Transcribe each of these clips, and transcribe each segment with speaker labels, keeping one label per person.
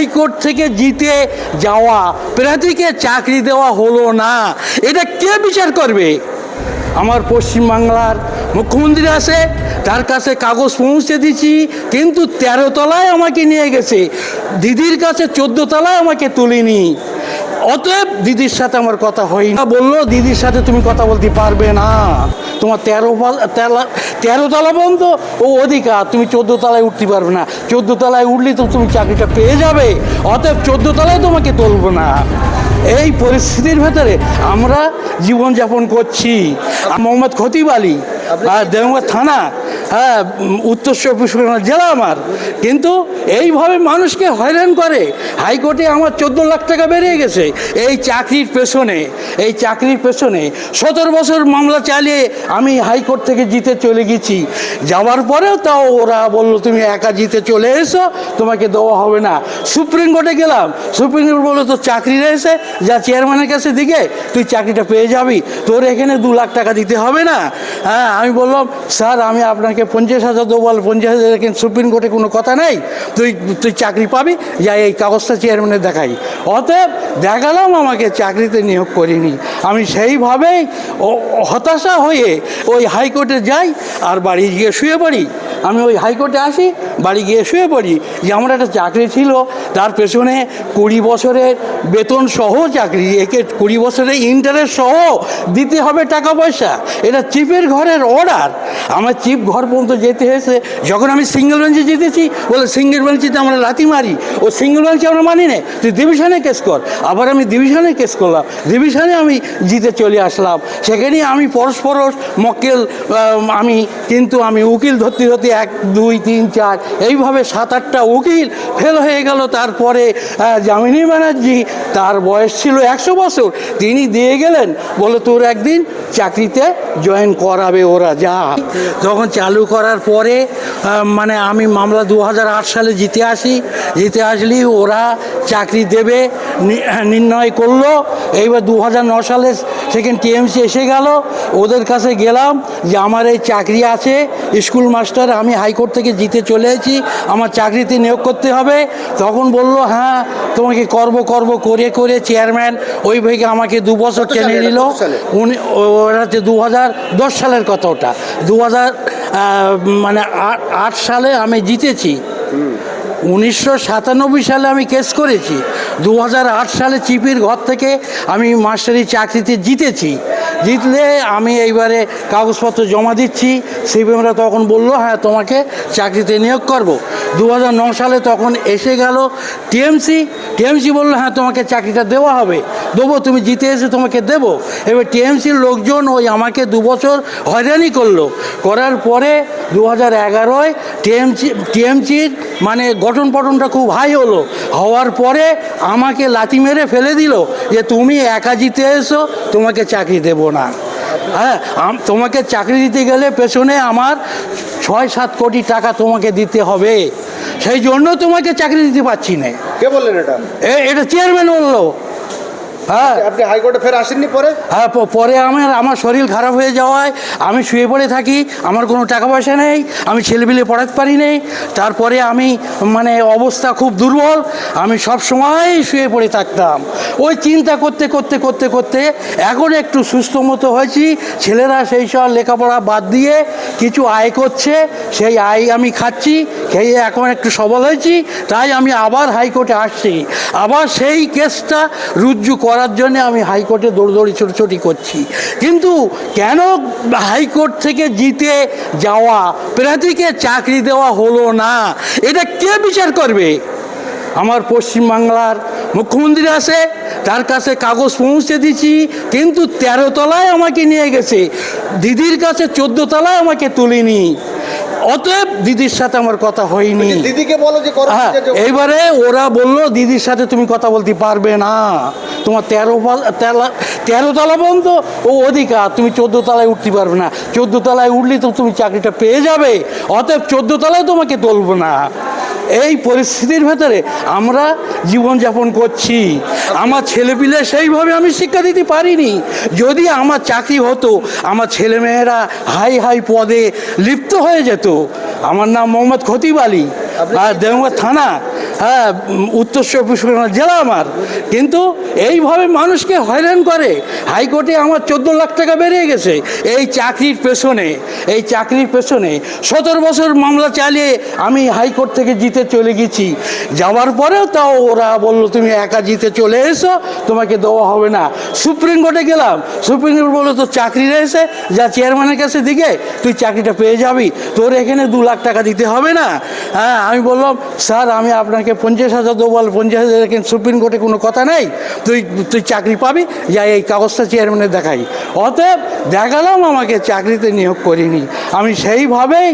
Speaker 1: High court থেকে জিতে যাওয়া, প্রার্থীকে চাকরি দেওয়া হলো না। এটা কে বিচার করবে? আমার পশ্চিমবাংলার মুখ্যমন্ত্রী আছে, তার কাছে কাগজ পৌঁছে দিছি কিন্তু তেরো তলায় আমাকে নিয়ে গেছে। দিদির কাছে চোদ্দ তলায় আমাকে তুলিনি। অতএব দিদির সাথে আমার কথা হয়নি। না বলল, দিদির সাথে তুমি কথা বলতে পারবে না। তোমার তেরো তেরো তলা বন্ধ? ও অধিকার, তুমি চোদ্দ তলায় উঠতে পারবে না। চোদ্দ তলায় উঠলে তো তুমি চাকরিটা পেয়ে যাবে। অতএব চোদ্দ তলায় তোমাকে তুলবো না। এই পরিস্থিতির ভেতরে আমরা জীবনযাপন করছি। মোহাম্মদ খতিব আলী আর দেওয়া থানা হ্যাঁ উত্তর চব্বিশ পরগনা জেলা আমার। কিন্তু এইভাবে মানুষকে হয়রান করে। হাইকোর্টে আমার চোদ্দ লাখ টাকা বেরিয়ে গেছে। এই চাকরির পেছনে, এই চাকরির পেছনে সতেরো বছর মামলা চালিয়ে আমি হাইকোর্ট থেকে জিতে চলে গেছি। যাওয়ার পরেও তাও ওরা বলল, তুমি একা জিতে চলে এসো, তোমাকে দেওয়া হবে না। সুপ্রিম কোর্টে গেলাম। সুপ্রিম কোর্ট বলল, তোর চাকরি রয়েছে, যা চেয়ারম্যানের কাছে দিকে, তুই চাকরিটা পেয়ে যাবি। তোর এখানে দু লাখ টাকা দিতে হবে না। হ্যাঁ আমি বললাম, স্যার, আমি আপনাকে পঞ্চাশ হাজার দেবো বল, পঞ্চাশ হাজার, কিন্তু সুপ্রিম কোর্টে কোনো কথা নাই। তুই তুই চাকরি পাবি, যা এই কাগজটা চেয়ারম্যানের দেখাই। অতএব দেখালাম আমাকে চাকরিতে নিয়োগ করিনি। আমি সেইভাবেই হতাশা হয়ে ওই হাইকোর্টে যাই আর বাড়ি গিয়ে শুয়ে পড়ি। আমি ওই হাইকোর্টে আসি, বাড়ি গিয়ে শুয়ে পড়ি। যে আমার একটা চাকরি ছিল, তার পেছনে কুড়ি বছরের বেতন সহ চাকরি, একে কুড়ি বছরের ইন্টারেস্ট সহ দিতে হবে টাকা পয়সা। এটা চিপের ঘরের অর্ডার আমার চিপ ঘর পর্যন্ত যেতে হয়েছে। যখন আমি সিঙ্গেল বেঞ্চে জিতেছি বলে সিঙ্গেল বেঞ্চিতে আমরা লাথি মারি। ও সিঙ্গেল বেঞ্চে আমরা মানি না। তুই ডিভিশনে কেস কর। আবার আমি ডিভিশনে কেস করলাম। ডিভিশনে আমি জিতে চলে আসলাম। সেখানে আমি পরস্পরস মক্কেল আমি কিন্তু আমি উকিল ধরতে ধরতে এক, দুই, তিন, চার, এইভাবে সাত, আটটা উকিল ফেল হয়ে গেল। তারপরে যামিনী ব্যানার্জি, তার বয়স ছিল একশো বছর, তিনি দিয়ে গেলেন, বলে তোর একদিন চাকরিতে জয়েন করাবে ওরা, যা। তখন চালু করার পরে মানে আমি মামলা দু হাজার আট সালে জিতে আসি, জিতে আসলেই ওরা চাকরি দেবে নির্ণয় করল। এইবার দু সালে সেখানে টিএমসি এসে গেল ওদের কাছে গেলাম যে আমার এই চাকরি আছে স্কুল মাস্টার আমি হাইকোর্ট থেকে জিতে চলে এসেছি আমার চাকরিতে নিয়োগ করতে হবে। তখন বলল হ্যাঁ তোমাকে করব করব করে করে চেয়ারম্যান। ওই ভাইকে আমাকে দু বছর টেনে নিল? উনি ওরা হচ্ছে দু হাজার দশ সালের কথা ওটা। দু হাজার মানে আট আট সালে আমি জিতেছি। উনিশশো সাতানব্বই সালে আমি কেস করেছি। দু সালে চিপির ঘর থেকে আমি মাস্টারি চাকরিতে জিতেছি। জিতলে আমি এইবারে কাগজপত্র জমা দিচ্ছি। সিপিএমরা তখন বলল হ্যাঁ তোমাকে চাকরিতে নিয়োগ করব। দু সালে তখন এসে গেল টিএমসি। টিএমসি বলল হ্যাঁ তোমাকে চাকরিটা দেওয়া হবে। দেবো, তুমি জিতে এসে তোমাকে দেবো। এবার টিএমসির লোকজন ওই আমাকে দু বছর হয়রানি করল। করার পরে দু হাজার এগারোয় টিএমসি, টিএমসির মানে গঠন পঠনটা খুব হাই হলো। হওয়ার পরে আমাকে লাথি মেরে ফেলে দিল যে, তুমি একা জিতে এসো, তোমাকে চাকরি দেবো না। হ্যাঁ আম- তোমাকে চাকরি দিতে গেলে পেছনে আমার ছয় সাত কোটি টাকা তোমাকে দিতে হবে। সেই জন্য তোমাকে চাকরি দিতে পারছি না।
Speaker 2: কে বললেন এটা?
Speaker 1: এটা চেয়ারম্যান বলল। হ্যাঁ।
Speaker 2: আপনি হাইকোর্টে ফের আসেননি পরে?
Speaker 1: হ্যাঁ পরে আমার আমার শরীর খারাপ হয়ে যাওয়ায় আমি শুয়ে পড়ে থাকি আমার কোনো টাকা পয়সা নেই আমি ছেলেপিলে পড়াতে পারি নেই। তারপরে আমি মানে অবস্থা খুব দুর্বল আমি সব সময় শুয়ে পড়ে থাকতাম। ওই চিন্তা করতে করতে করতে করতে এখন একটু সুস্থ মতো হয়েছি। ছেলেরা সেই সব লেখাপড়া বাদ দিয়ে কিছু আয় করছে, সেই আয় আমি খাচ্ছি, খেয়ে এখন একটু সবল হয়েছি, তাই আমি আবার হাইকোর্টে আসছি। আবার সেই কেসটা রুজ্জু করার জন্য আমি হাইকোর্টে দৌড়দৌড়ি ছোটোছুটি করছি। কিন্তু কেন হাইকোর্ট থেকে জিতে যাওয়া, প্রার্থীকে চাকরি দেওয়া হলো না, এটা কে বিচার করবে? আমার পশ্চিমবাংলার মুখ্যমন্ত্রী আছে তার কাছে কাগজ পৌঁছে দিছি কিন্তু তেরো তলায় আমাকে নিয়ে গেছে। দিদির কাছে চোদ্দ তলায় আমাকে তুলিনি। অতএব দিদির সাথে আমার কথা হয়নি।
Speaker 2: দিদিকে বলো যে
Speaker 1: হ্যাঁ এইবারে ওরা বলল দিদির সাথে তুমি কথা বলতে পারবে না। তোমার তেরো তেরো তলা পর্যন্ত ও অধিকার তুমি চোদ্দ তলায় উঠতে পারবে না। চোদ্দ তলায় উঠলে তো তুমি চাকরিটা পেয়ে যাবে। অতএব চোদ্দ তলায় তোমাকে তুলবো না। এই পরিস্থিতির ভেতরে আমরা জীবনযাপন করছি। আমার ছেলেপিলে সেইভাবে আমি শিক্ষা দিতে পারিনি। যদি আমার চাকরি হতো আমার ছেলেমেয়েরা হাই হাই পদে লিপ্ত হয়ে যেত। আমার নাম মোহাম্মদ খতিব আলী। আর দেওয়া থানা হ্যাঁ উত্তর চব্বিশ পরগনা জেলা আমার। কিন্তু এইভাবে মানুষকে হয়রান করে। হাইকোর্টে আমার চোদ্দ লাখ টাকা বেরিয়ে গেছে। এই চাকরির পেছনে, এই চাকরির পেছনে সতেরো বছর মামলা চালিয়ে আমি হাইকোর্ট থেকে জিতে চলে গেছি। যাওয়ার পরেও তাও ওরা বলল, তুমি একা জিতে চলে এসো, তোমাকে দেওয়া হবে না। সুপ্রিম কোর্টে গেলাম। সুপ্রিম কোর্ট বলল, তোর চাকরি রয়েছে, যা চেয়ারম্যানের কাছে দিকে, তুই চাকরিটা পেয়ে যাবি। তোর এখানে দু লাখ টাকা দিতে হবে না। হ্যাঁ আমি বললাম, স্যার, আমি আপনাকে পঞ্চাশ হাজার দেবো বল, পঞ্চাশ হাজার, কিন্তু সুপ্রিম কোর্টে কোনো কথা নেই। তুই তুই চাকরি পাবি, যা এই কাগজটা চেয়ারম্যানের দেখাই। অতএব দেখালাম আমাকে চাকরিতে নিয়োগ করিনি। আমি সেইভাবেই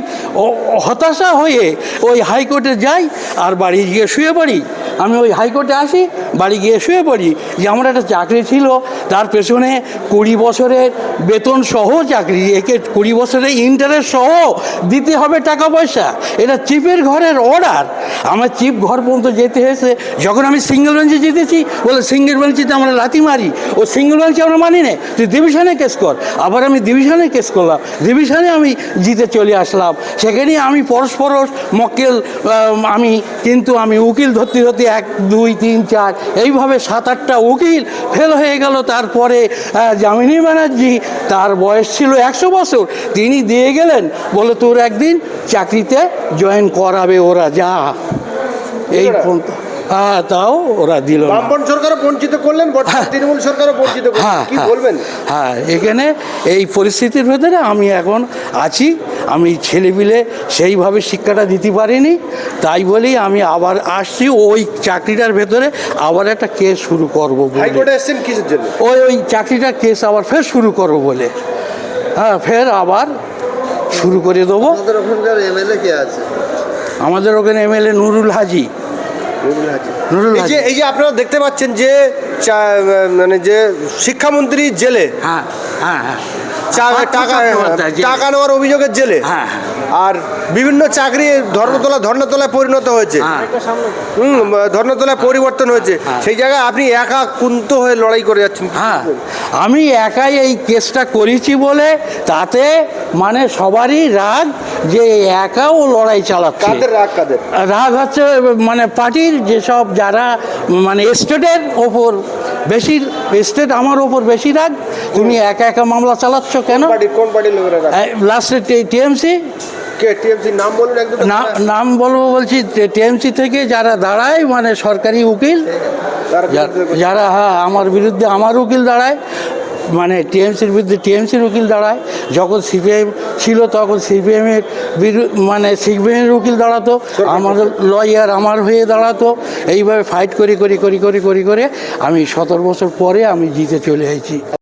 Speaker 1: হতাশা হয়ে ওই হাইকোর্টে যাই আর বাড়ি গিয়ে শুয়ে পড়ি। আমি ওই হাইকোর্টে আসি, বাড়ি গিয়ে শুয়ে পড়ি। যে আমার একটা চাকরি ছিল, তার পেছনে কুড়ি বছরের বেতন সহ চাকরি, একে কুড়ি বছরের ইন্টারেস্ট সহ দিতে হবে টাকা পয়সা। এটা চিপের ঘরের অর্ডার আমার চিপ ঘর পর্যন্ত যেতে হয়েছে। যখন আমি সিঙ্গেল বেঞ্চে জিতেছি বলে সিঙ্গেল বেঞ্চিতে আমরা লাথি মারি। ও সিঙ্গেল বেঞ্চে আমরা মানি না। তুই ডিভিশনে কেস কর। আবার আমি ডিভিশনে কেস করলাম। ডিভিশনে আমি জিতে চলে আসলাম। সেখানে আমি পরস্পরস মক্কেল আমি কিন্তু আমি উকিল ধরতে ধরতে এক দুই তিন চার এইভাবে সাত আটটা উকিল ফেল হয়ে গেল। তারপরে যামিনী ব্যানার্জি তার বয়স ছিল একশো বছর তিনি দিয়ে গেলেন বলে তোর একদিন চাকরিতে জয়েন করাবে ওরা যা। এই ফোন হ্যাঁ তাও ওরা দিল
Speaker 2: বামপন সরকারও বঞ্চিত করলেন বর্তমান তৃণমূল সরকারও বঞ্চিত
Speaker 1: হ্যাঁ
Speaker 2: কি
Speaker 1: হ্যাঁ,
Speaker 2: বলবেন?
Speaker 1: হ্যাঁ এখানে এই পরিস্থিতির ভেতরে আমি এখন আছি। আমি ছেলেপিলে সেইভাবে শিক্ষাটা দিতে পারিনি। তাই বলেই আমি আবার আসছি। ওই চাকরিটার ভেতরে আবার একটা কেস শুরু করব বলে। ওই ওই চাকরিটার কেস আবার ফের শুরু করব বলে। হ্যাঁ ফের আবার শুরু করে দেবো।
Speaker 2: আমাদের ওখানকার এমএলএ কে আছে?
Speaker 1: আমাদের ওখানে এমএলএ নুরুল হাজি।
Speaker 2: এই যে এই যে আপনারা দেখতে পাচ্ছেন যে চা- মানে যে শিক্ষামন্ত্রী জেলে
Speaker 1: হ্যাঁ হ্যাঁ হ্যাঁ।
Speaker 2: টাকা টাকা নেওয়ার অভিযোগের জেলে।
Speaker 1: হ্যাঁ, হ্যাঁ।
Speaker 2: আর বিভিন্ন চাকরি ধর্মতলা ধর্ণতলায় পরিণত হয়েছে।
Speaker 1: হ্যাঁ।
Speaker 2: হুম ধর্ণতলায় পরিবর্তন হয়েছে। সেই জায়গায় আপনি একা কুন্ত হয়ে লড়াই করে যাচ্ছেন।
Speaker 1: হ্যাঁ। আমি একাই এই কেসটা করেছি বলে তাতে মানে সবারই রাগ যে একাও লড়াই চালাচ্ছে।
Speaker 2: কাদের রাগ কাদের?
Speaker 1: রাগ হচ্ছে মানে পার্টির যেসব যারা মানে স্টেটের ওপর বেশি স্টেট আমার ওপর বেশি রাগ তুমি একা একা মামলা চালাচ্ছ কেন?
Speaker 2: পার্টি কোন পার্টির লোকেরা
Speaker 1: লাস্টে টিএমসি
Speaker 2: কে টিএমসি নাম বলুন একদম
Speaker 1: নাম বলব বলছি টিএমসি থেকে যারা দাঁড়ায় মানে সরকারি উকিল যারা হ্যাঁ আমার বিরুদ্ধে আমার উকিল দাঁড়ায় মানে টিএমসির বিরুদ্ধে টিএমসির উকিল দাঁড়ায় যখন সিপিএম ছিল তখন সিপিএমের মানে সিপিএমের উকিল দাঁড়াতো আমাদের লয়ার আমার হয়ে দাঁড়াতো এইভাবে ফাইট করি করি করি করি করি করে আমি সতেরো বছর পরে আমি জিতে চলে এসেছি